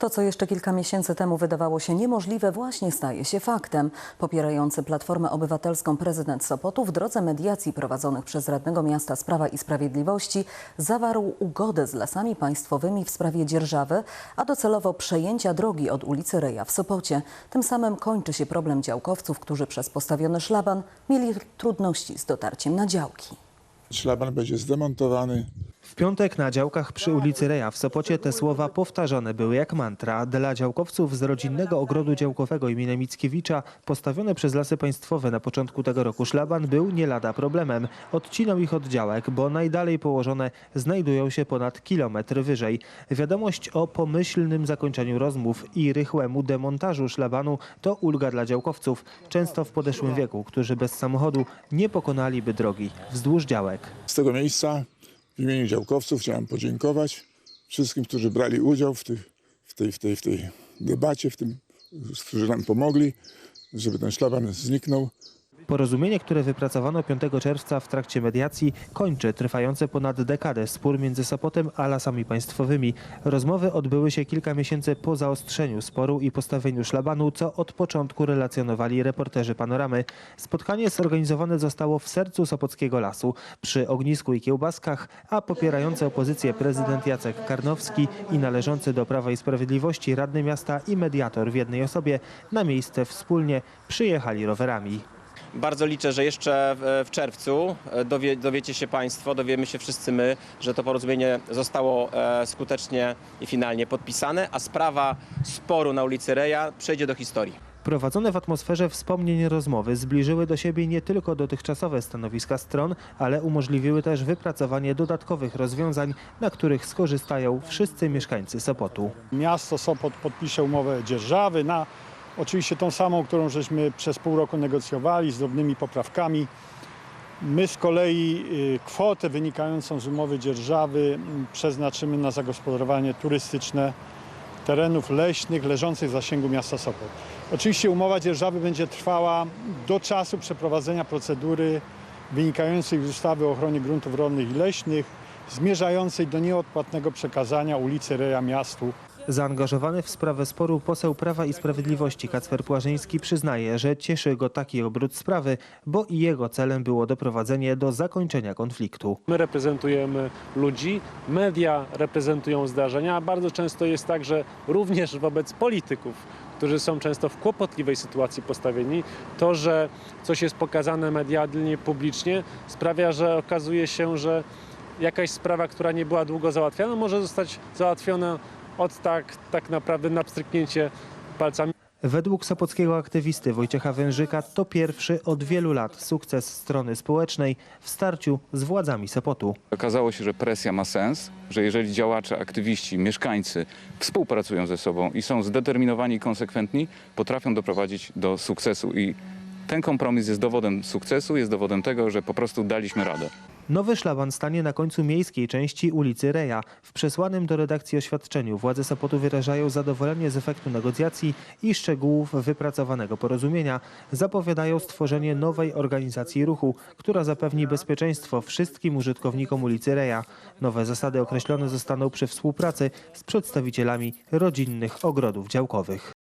To, co jeszcze kilka miesięcy temu wydawało się niemożliwe, właśnie staje się faktem. Popierający Platformę Obywatelską prezydent Sopotu w drodze mediacji prowadzonych przez radnego miasta z Prawa i Sprawiedliwości zawarł ugodę z lasami państwowymi w sprawie dzierżawy, a docelowo przejęcia drogi od ulicy Reja w Sopocie. Tym samym kończy się problem działkowców, którzy przez postawiony szlaban mieli trudności z dotarciem na działki. Szlaban będzie zdemontowany. W piątek na działkach przy ulicy Reja w Sopocie te słowa powtarzane były jak mantra. Dla działkowców z rodzinnego ogrodu działkowego imienia Mickiewicza postawiony przez Lasy Państwowe na początku tego roku szlaban był nie lada problemem. Odcinał ich od działek, bo najdalej położone znajdują się ponad kilometr wyżej. Wiadomość o pomyślnym zakończeniu rozmów i rychłemu demontażu szlabanu to ulga dla działkowców, często w podeszłym wieku, którzy bez samochodu nie pokonaliby drogi wzdłuż działek. Z tego miejsca w imieniu działkowców chciałem podziękować wszystkim, którzy brali udział w, tych, w, tej, w, tej, w tej debacie, w tym, którzy nam pomogli, żeby ten szlaban zniknął. Porozumienie, które wypracowano 5 czerwca w trakcie mediacji, kończy trwający ponad dekadę spór między Sopotem a lasami państwowymi. Rozmowy odbyły się kilka miesięcy po zaostrzeniu sporu i postawieniu szlabanu, co od początku relacjonowali reporterzy Panoramy. Spotkanie zorganizowane zostało w sercu Sopockiego Lasu, przy ognisku i kiełbaskach, a popierający opozycję prezydent Jacek Karnowski i należący do Prawa i Sprawiedliwości radny miasta i mediator w jednej osobie na miejsce wspólnie przyjechali rowerami. Bardzo liczę, że jeszcze w- czerwcu e, dowie, dowiecie się Państwo, dowiemy się wszyscy my, że to porozumienie zostało e, skutecznie i finalnie podpisane, a sprawa sporu na ulicy Reja przejdzie do historii. Prowadzone w atmosferze wspomnień rozmowy zbliżyły do siebie nie tylko dotychczasowe stanowiska stron, ale umożliwiły też wypracowanie dodatkowych rozwiązań, na których skorzystają wszyscy mieszkańcy Sopotu. Miasto Sopot podpisze umowę dzierżawy na oczywiście tą samą, którą żeśmy przez pół roku negocjowali z drobnymi poprawkami. My z kolei y, kwotę wynikającą z umowy dzierżawy mm, przeznaczymy na zagospodarowanie turystyczne terenów leśnych leżących w zasięgu miasta Sopot. Oczywiście umowa dzierżawy będzie trwała do czasu przeprowadzenia procedury wynikającej z ustawy o ochronie gruntów rolnych i leśnych, zmierzającej do nieodpłatnego przekazania ulicy Reja miastu Zaangażowany w sprawę sporu poseł Prawa i Sprawiedliwości Kacper Płażyński przyznaje, że cieszy go taki obrót sprawy, bo i jego celem było doprowadzenie do zakończenia konfliktu. My reprezentujemy ludzi, media reprezentują zdarzenia, a bardzo często jest tak, że również wobec polityków, którzy są często w kłopotliwej sytuacji postawieni, to, że coś jest pokazane medialnie, publicznie, sprawia, że okazuje się, że jakaś sprawa, która nie była długo załatwiana, może zostać załatwiona od tak, tak naprawdę na pstryknięcie palcami. Według sopockiego aktywisty Wojciecha Wężyka to pierwszy od wielu lat sukces strony społecznej w starciu z władzami Sopotu. Okazało się, że presja ma sens, że jeżeli działacze, aktywiści, mieszkańcy współpracują ze sobą i są zdeterminowani i konsekwentni, potrafią doprowadzić do sukcesu. I ten kompromis jest dowodem sukcesu, jest dowodem tego, że po prostu daliśmy radę. Nowy szlaban stanie na końcu miejskiej części ulicy Reja. W przesłanym do redakcji oświadczeniu władze Sopotu wyrażają zadowolenie z efektu negocjacji i szczegółów wypracowanego porozumienia. Zapowiadają stworzenie nowej organizacji ruchu, która zapewni bezpieczeństwo wszystkim użytkownikom ulicy Reja. Nowe zasady określone zostaną przy współpracy z przedstawicielami rodzinnych ogrodów działkowych.